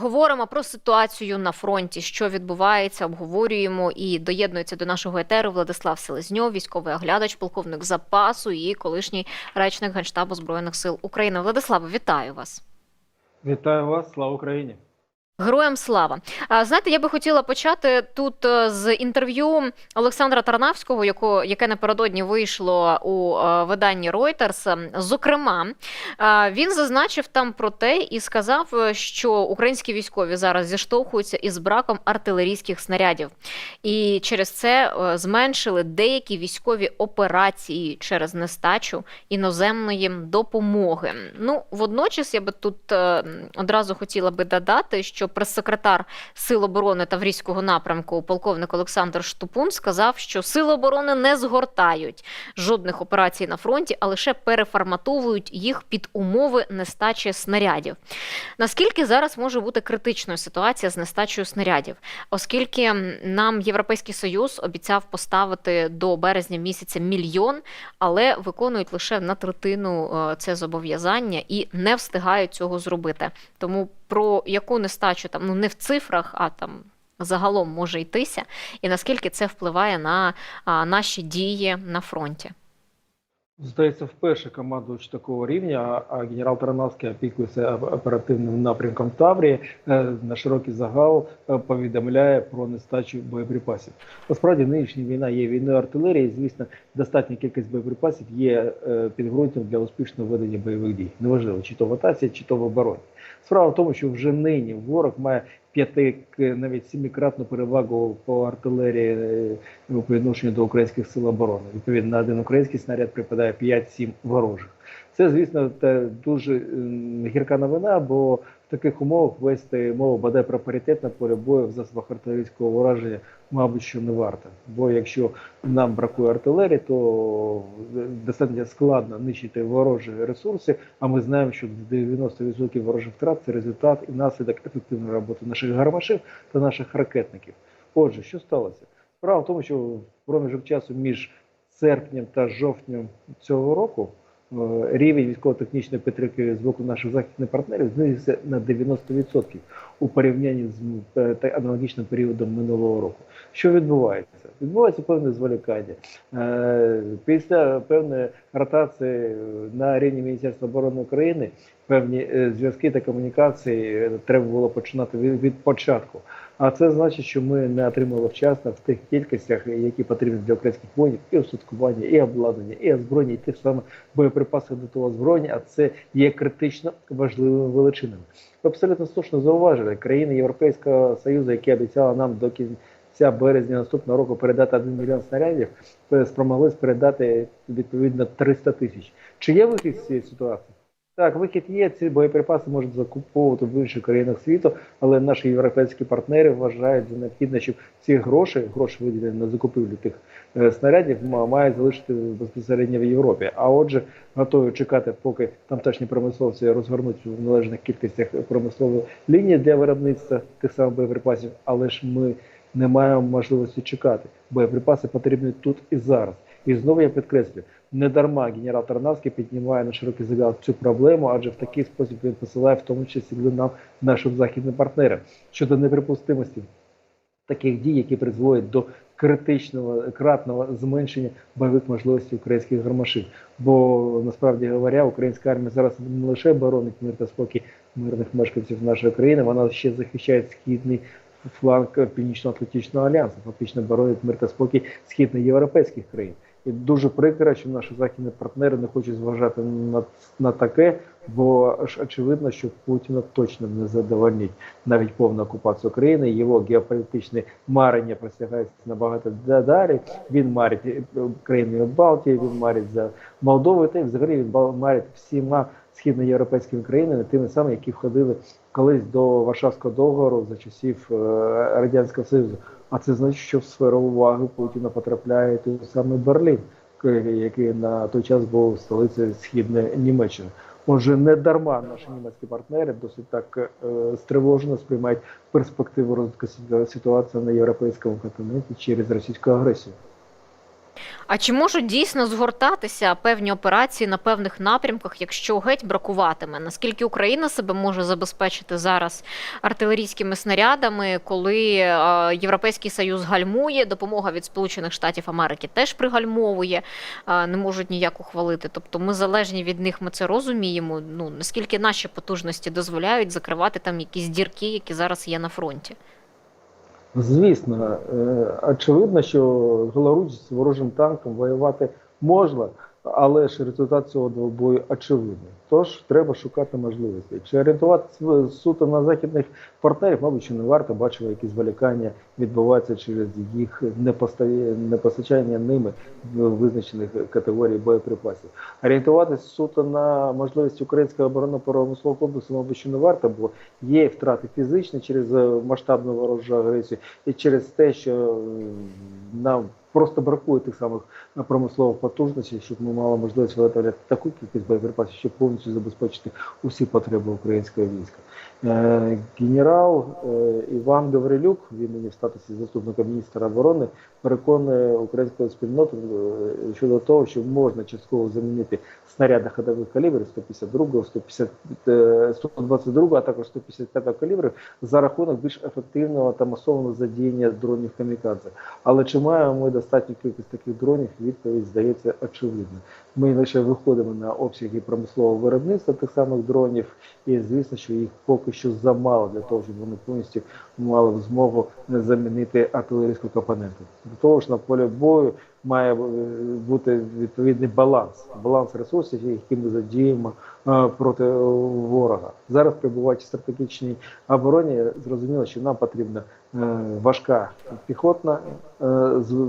Говоримо про ситуацію на фронті, що відбувається, обговорюємо і доєднується до нашого етеру Владислав Селезньов, військовий оглядач, полковник запасу і колишній речник Генштабу збройних сил України. Владиславе, вітаю вас. Вітаю вас, слава Україні! Героям слава. А, Знаєте, я би хотіла почати тут е, з інтерв'ю Олександра Тарнавського, яко, яке напередодні вийшло у е, виданні Reuters. Зокрема, е, він зазначив там про те і сказав, що українські військові зараз зіштовхуються із браком артилерійських снарядів, і через це зменшили деякі військові операції через нестачу іноземної допомоги. Ну, водночас я би тут одразу хотіла би додати, що прес-секретар Сил оборони Таврійського напрямку, полковник Олександр Штупун, сказав, що сили оборони не згортають жодних операцій на фронті, а лише переформатовують їх під умови нестачі снарядів. Наскільки зараз може бути критичною ситуація з нестачею снарядів, оскільки нам Європейський Союз обіцяв поставити до березня місяця мільйон, але виконують лише на третину е, це зобов'язання і не встигають цього зробити. Тому про яку нестачу там ну не в цифрах, а там загалом може йтися, і наскільки це впливає на а, наші дії на фронті. Здається, вперше командувач такого рівня, а генерал Тарнавський опікується оперативним напрямком Таврії, е, на широкий загал е, повідомляє про нестачу боєприпасів. Насправді, нинішня війна є війною артилерії. Звісно, достатня кількість боєприпасів є е, підґрунтям для успішного ведення бойових дій. Неважливо, чи то в атаці, чи то в обороні. Справа в тому, що вже нині ворог має п'яти навіть сімікратну перевагу по артилерії у по відношенню до українських сил оборони. Відповідно, на один український снаряд припадає 5-7 ворожих. Це, звісно, те дуже гірка новина, бо таких умовах вести мову бодай про паритет на полі бою в засобах артилерійського ураження, мабуть, що не варто. Бо якщо нам бракує артилерії, то достатньо складно нищити ворожі ресурси. А ми знаємо, що 90% ворожих втрат це результат і наслідок ефективної роботи наших гармашів та наших ракетників. Отже, що сталося? Справа в тому, що в проміжок часу між серпнем та жовтнем цього року рівень військово-технічної підтримки з боку наших західних партнерів знизився на 90% у порівнянні з е, аналогічним періодом минулого року. Що відбувається? Відбувається певне зволікання. Е, Після певної ротації на рівні Міністерства оборони України певні е, зв'язки та комунікації е, треба було починати від початку. А це значить, що ми не отримали вчасно в тих кількостях, які потрібні для українських воїнів, і устаткування, і обладнання, і озброєння, і ж саме боєприпаси до того озброєння, а це є критично важливими величинами. Ви абсолютно слушно зауважили, країни Європейського Союзу, які обіцяли нам до кінця березня наступного року передати 1 мільйон снарядів, спромоглись передати відповідно 300 тисяч. Чи є вихід з цієї ситуації? Так, вихід є. Ці боєприпаси можуть закуповувати в інших країнах світу, але наші європейські партнери вважають за необхідне, щоб ці гроші, гроші виділені на закупівлю тих е, снарядів, ма- мають залишити безпосередньо в Європі. А отже, готові чекати, поки тамтешні промисловці розгорнуть в належних кількостях промислові лінії для виробництва тих самих боєприпасів, але ж ми не маємо можливості чекати. Боєприпаси потрібні тут і зараз. І знову я підкреслюю, не дарма генерал Тарнавський піднімає на широкий загал цю проблему, адже в такий спосіб він посилає в тому числі сигнал нашим західним партнерам щодо неприпустимості таких дій, які призводять до критичного кратного зменшення бойових можливостей українських гармашів. Бо насправді говоря, українська армія зараз не лише боронить мир та спокій мирних мешканців нашої країни, вона ще захищає східний фланг Північно-Атлантичного альянсу, фактично боронить мир та спокій східноєвропейських країн. І дуже прикро, що наші західні партнери не хочуть зважати на, на таке, бо ж очевидно, що Путіна точно не задовольнить навіть повна окупація України. Його геополітичне марення простягається набагато да- далі. Він марить е, країнами Балтії, він марить за Молдовою, та й взагалі він марить всіма східноєвропейськими країнами, тими самими, які входили колись до Варшавського договору за часів е, Радянського Союзу. А це значить, що в сферу уваги Путіна потрапляє той самий Берлін, який на той час був столицею східної Німеччини. Отже, не дарма наші німецькі партнери досить так е, стривожено сприймають перспективу розвитку ситуації на європейському континенті через російську агресію. А чи можуть дійсно згортатися певні операції на певних напрямках, якщо геть бракуватиме? Наскільки Україна себе може забезпечити зараз артилерійськими снарядами, коли е, Європейський Союз гальмує, допомога від Сполучених Штатів Америки теж пригальмовує, е, не можуть ніяк ухвалити. Тобто ми залежні від них, ми це розуміємо. Ну наскільки наші потужності дозволяють закривати там якісь дірки, які зараз є на фронті? Звісно, е, очевидно, що голоруч з ворожим танком воювати можна, але ж результат цього двобою очевидний. Тож треба шукати можливості. Чи орієнтуватися суто на західних партнерів, мабуть, що не варто бачили, які зволікання відбуваються через їх непостачання ними визначених категорій боєприпасів. Орієнтуватися суто на можливість українського оборонно-промислового комплексу, мабуть, що не варто, бо є втрати фізичні через масштабну ворожу агресію і через те, що нам просто бракує тих самих е, промислових потужностей, щоб ми мали можливість виготовляти таку кількість боєприпасів, щоб повністю забезпечити усі потреби українського війська. Е, Генерал е, Іван Гаврилюк, він нині в статусі заступника міністра оборони, переконує українську спільноту е, щодо того, що можна частково замінити снаряди ходових калібрів 152, 150, е, 122, а також 155 калібрів за рахунок більш ефективного та масового задіяння дронів камікадзе. Але чи маємо ми достатню кількість таких дронів? Відповідь здається очевидна. Ми лише виходимо на обсяги промислового виробництва тих самих дронів, і звісно, що їх поки що замало для того, щоб вони повністю мали змогу замінити артилерійську компоненту. До того ж, на полі бою має е, бути відповідний баланс, баланс ресурсів, які ми задіємо е, проти ворога. Зараз перебуваючи в стратегічній обороні, зрозуміло, що нам потрібна е, важка піхотна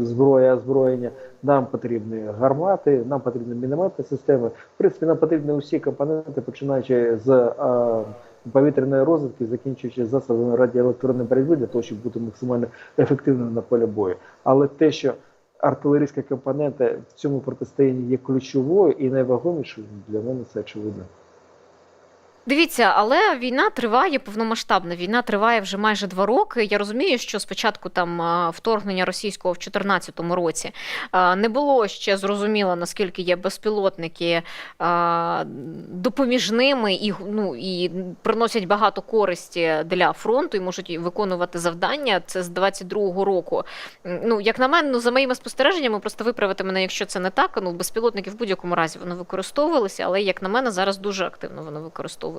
зброя, озброєння, нам потрібні гармати, нам потрібні мінометні системи. В принципі, нам потрібні усі компоненти, починаючи з повітряної розвідки, закінчуючи засобами радіоелектронної боротьби для того, щоб бути максимально ефективним на полі бою. Але те, що артилерійська компонента в цьому протистоянні є ключовою і найвагомішою, для мене це очевидно. Дивіться, але війна триває повномасштабна. Війна триває вже майже два роки. Я розумію, що спочатку там вторгнення російського в 2014 році не було ще зрозуміло, наскільки є безпілотники допоміжними і ну і приносять багато користі для фронту і можуть виконувати завдання. Це з 22-го року. Ну як на мене, ну за моїми спостереженнями, просто виправити мене, якщо це не так. Ну безпілотники в будь-якому разі вони використовувалися, але як на мене, зараз дуже активно вони використовуються.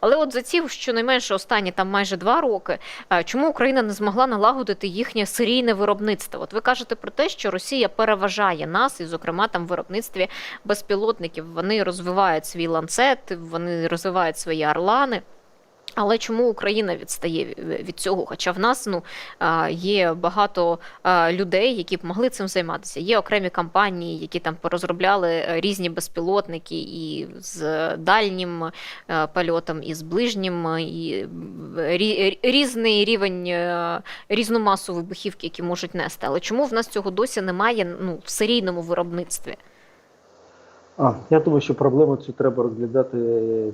Але от за ці щонайменше останні там майже два роки, е, чому Україна не змогла налагодити їхнє серійне виробництво? От ви кажете про те, що Росія переважає нас, і, зокрема, там в виробництві безпілотників. Вони розвивають свій ланцет, вони розвивають свої орлани. Але чому Україна відстає від цього? Хоча в нас ну є багато людей, які б могли цим займатися. Є окремі компанії, які там порозробляли е, різні безпілотники і з дальнім е, польотом, і з ближнім, е, і м, різний рівень, е, різну масу вибухівки, які можуть нести. Але чому в нас цього досі немає ну, в серійному виробництві? А, я думаю, що проблему цю треба розглядати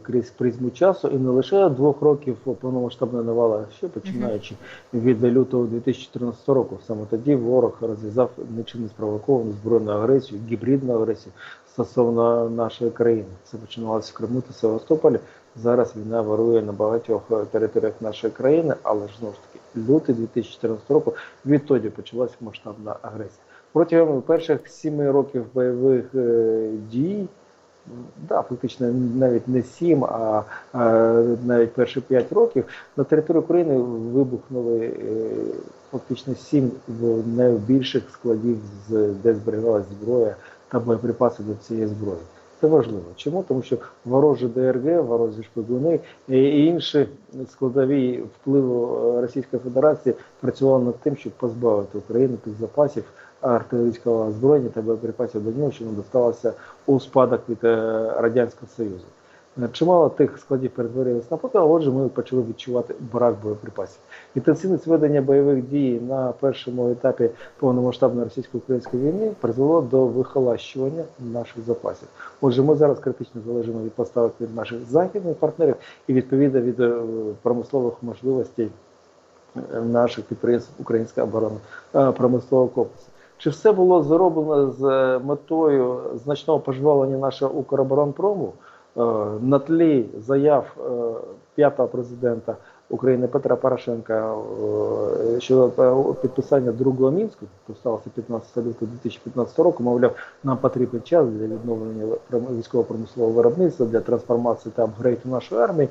крізь призму часу і не лише двох років повномасштабної навали, а ще починаючи від лютого 2014 року. Саме тоді ворог розв'язав нічим не спровоковану збройну агресію, гібридну агресію стосовно нашої країни. Це починалося в Криму та Севастополі. Зараз війна вирує на багатьох територіях нашої країни, але ж знову ж таки лютий 2014 року відтоді почалася масштабна агресія. Протягом перших сіми років бойових е, дій, да, фактично навіть не сім, а е, навіть перші п'ять років на території України вибухнули е, фактично сім найбільших складів, де зберігалася зброя та боєприпаси до цієї зброї. Це важливо. Чому? Тому що ворожі ДРГ, ворожі шпигуни і інші складові впливу Російської Федерації працювали над тим, щоб позбавити Україну тих запасів артилерійського озброєння та боєприпасів до нього, що у спадок від е, Радянського Союзу. Е, Чимало тих складів перетворилися на попіл, отже, ми почали відчувати брак боєприпасів. Інтенсивність ведення бойових дій на першому етапі повномасштабної російсько-української війни призвело до вихолащування наших запасів. Отже, ми зараз критично залежимо від поставок від наших західних партнерів і відповідно від е, промислових можливостей наших підприємств української оборони е, промислового комплексу. Чи все було зроблено з е, метою значного пожвавлення нашого Укроборонпрому е, на тлі заяв е, п'ятого президента України Петра Порошенка щодо підписання другого мінську, що сталося 15 лютого 2015 року, мовляв, нам потрібен час для відновлення пром- військово-промислового виробництва, для трансформації та апгрейду нашої армії.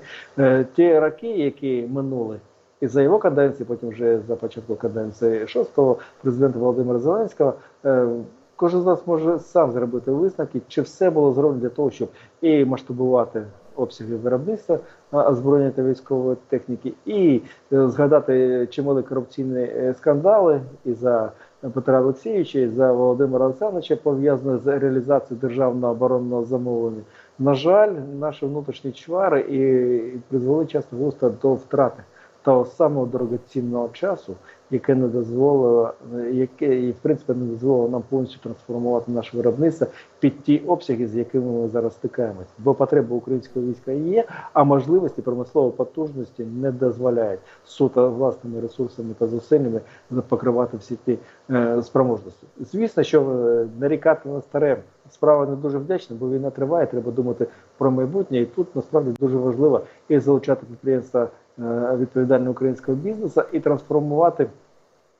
Ті роки, які минули і за його каденції, потім вже за початку каденції шостого президента Володимира Зеленського, е, кожен з нас може сам зробити висновки, чи все було зроблено для того, щоб і масштабувати обсяги виробництва озброєння та військової техніки, і е, згадати чимали корупційні е, скандали і за Петра Олексійовича, і за Володимира Олександровича пов'язані з реалізацією державного оборонного замовлення. На жаль, наші внутрішні чвари і, призвели часто до втрати того самого дорогоцінного часу, яке не дозволило, яке і в принципі не дозволило нам повністю трансформувати наше виробництво під ті обсяги, з якими ми зараз стикаємось. Бо потреба українського війська є, а можливості промислової потужності не дозволяють суто власними ресурсами та зусиллями покривати всі ті е, спроможності. Звісно, що е, нарікати на старе справа не дуже вдячна, бо війна триває. Треба думати про майбутнє, і тут насправді дуже важливо і залучати підприємства е, відповідального українського бізнесу і трансформувати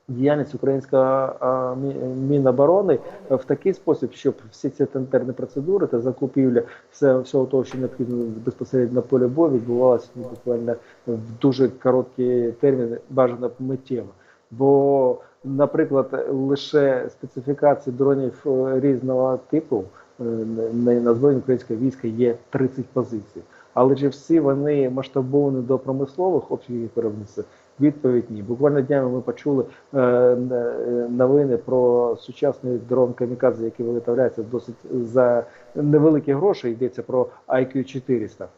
діяльність українського Міноборони в такий спосіб, щоб всі ці тендерні процедури та закупівля все, всього того, що необхідно безпосередньо на полі бою, відбувалося ну, буквально в дуже короткі терміни, бажано миттєво. Бо, наприклад, лише специфікації дронів е, різного типу е, на, збройні українського війська є 30 позицій. Але чи всі вони масштабовані до промислових обсягів виробництва? Відповідь ні. Буквально днями ми почули е, е, новини про сучасний дрон камікадзе, який виготовляється досить за невеликі гроші. Йдеться про IQ 400.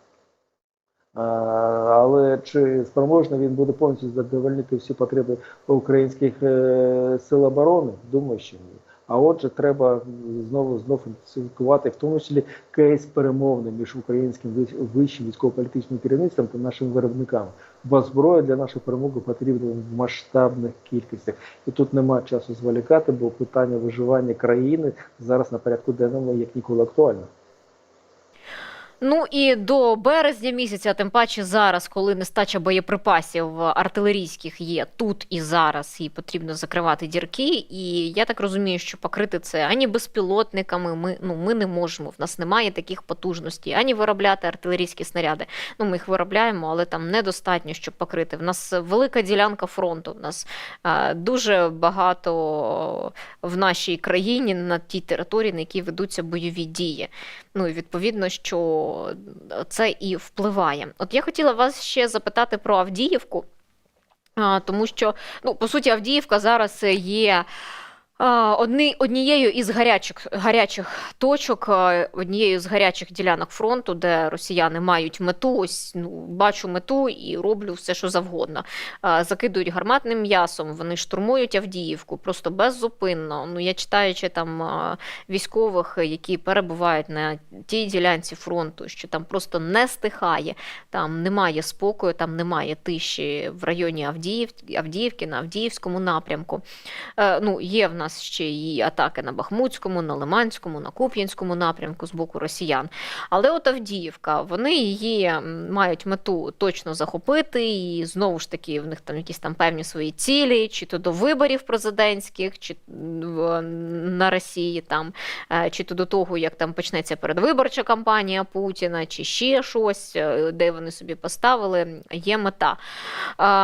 Але чи спроможний він буде повністю задовольнити всі потреби українських е, сил оборони? Думаю, що ні. А отже, треба знову знов інтенсифікувати, в тому числі кейс перемовний між українським вищ- вищим військово-політичним керівництвом та нашими виробниками. Бо зброя для нашої перемоги потрібна в масштабних кількостях. І тут нема часу зволікати, бо питання виживання країни зараз на порядку денному як ніколи актуально. Ну і до березня місяця, тим паче зараз, коли нестача боєприпасів артилерійських є тут і зараз, і потрібно закривати дірки. І я так розумію, що покрити це ані безпілотниками. Ми ну ми не можемо. В нас немає таких потужностей, ані виробляти артилерійські снаряди. Ну ми їх виробляємо, але там недостатньо, щоб покрити. В нас велика ділянка фронту. В нас е, дуже багато в нашій країні на тій території, на якій ведуться бойові дії. Ну і відповідно, що це і впливає. От я хотіла вас ще запитати про Авдіївку, тому що, ну, по суті, Авдіївка зараз є. Одні, однією із гарячих, гарячих точок, однією з гарячих ділянок фронту, де росіяни мають мету, ось ну бачу мету і роблю все, що завгодно. Закидують гарматним м'ясом, вони штурмують Авдіївку просто беззупинно. Ну я читаючи там військових, які перебувають на тій ділянці фронту, що там просто не стихає, там немає спокою, там немає тиші в районі Авдіїв, Авдіївки, на Авдіївському напрямку. Е, ну, є в нас ще і атаки на Бахмутському, на Лиманському, на Куп'янському напрямку з боку росіян. Але от Авдіївка, вони її мають мету точно захопити, і знову ж таки в них там якісь там певні свої цілі, чи то до виборів президентських, чи на Росії там, е, чи то до того, як там почнеться передвиборча кампанія Путіна, чи ще щось, е, де вони собі поставили, є мета.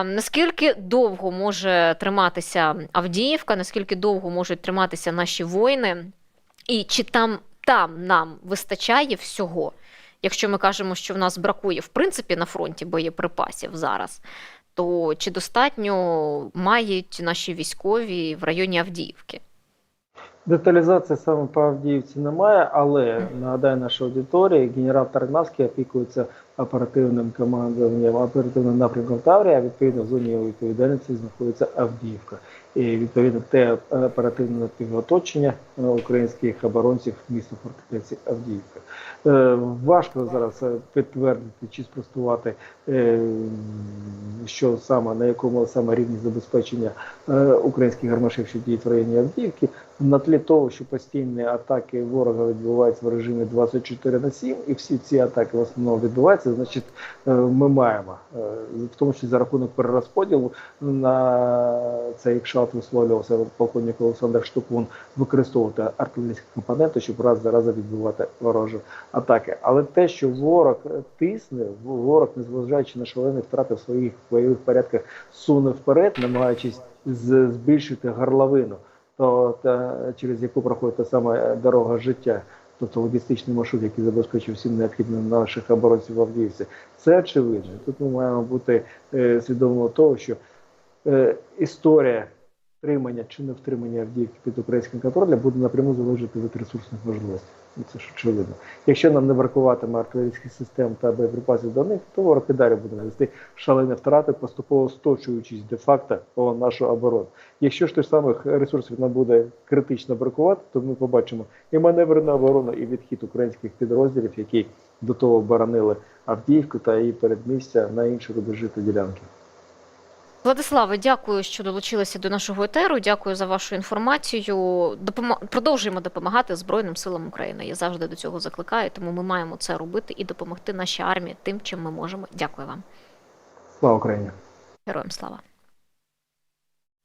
Наскільки довго може триматися Авдіївка, наскільки довго можуть триматися наші воїни, і чи там, там нам вистачає всього? Якщо ми кажемо, що в нас бракує в принципі на фронті боєприпасів зараз, то чи достатньо мають наші військові в районі Авдіївки? Деталізації саме по Авдіївці немає, але нагадаю нашій аудиторії, генерал Тарнавський опікується оперативним командуванням оперативним напрямком Таврія, відповідно в зоні відповідальності знаходиться Авдіївка. І відповідно те оперативне напівоточення е, українських оборонців міста фортеці Авдіївка. Е, Важко зараз е, підтвердити чи спростувати, що саме на якому саме рівні забезпечення українських гармашів, що діють в районі Авдіївки, на тлі того, що постійні атаки ворога відбуваються в режимі 24 на 7, і всі ці атаки в основному відбуваються, значить, е, ми маємо, е, в тому числі за рахунок перерозподілу на це, якщо висловлювався полковник Олександр Штукун, використовувати артилерійські компоненти, щоб раз за разом відбивати ворожі атаки. Але те, що ворог тисне, ворог, незважаючи на шалені втрати в своїх бойових порядках, суне вперед, намагаючись збільшити горловину, то та, через яку проходить та сама дорога життя. Тобто логістичний маршрут, який забезпечив всім необхідним наших оборонців в Авдіївці, це очевидно. Тут ми маємо бути е, свідомими того, що е, історія втримання чи не втримання Авдіївки під українським контролем буде напряму залежати від ресурсних можливостей. І це ж очевидно. Якщо нам не бракуватиме артилерійських систем та боєприпасів до них, то ворог далі буде нести шалені втрати, поступово сточуючись де-факто по нашу оборону. Якщо ж тих самих ресурсів нам буде критично бракувати, то ми побачимо і маневрну оборону, і відхід українських підрозділів, які до того оборонили Авдіївку та її передмістя на інші рубежі та ділянки. Владиславе, дякую, що долучилися до нашого етеру. Дякую за вашу інформацію. Допомо... Продовжуємо допомагати Збройним силам України. Я завжди до цього закликаю, тому ми маємо це робити і допомогти нашій армії тим, чим ми можемо. Дякую вам. Слава Україні! Героям слава!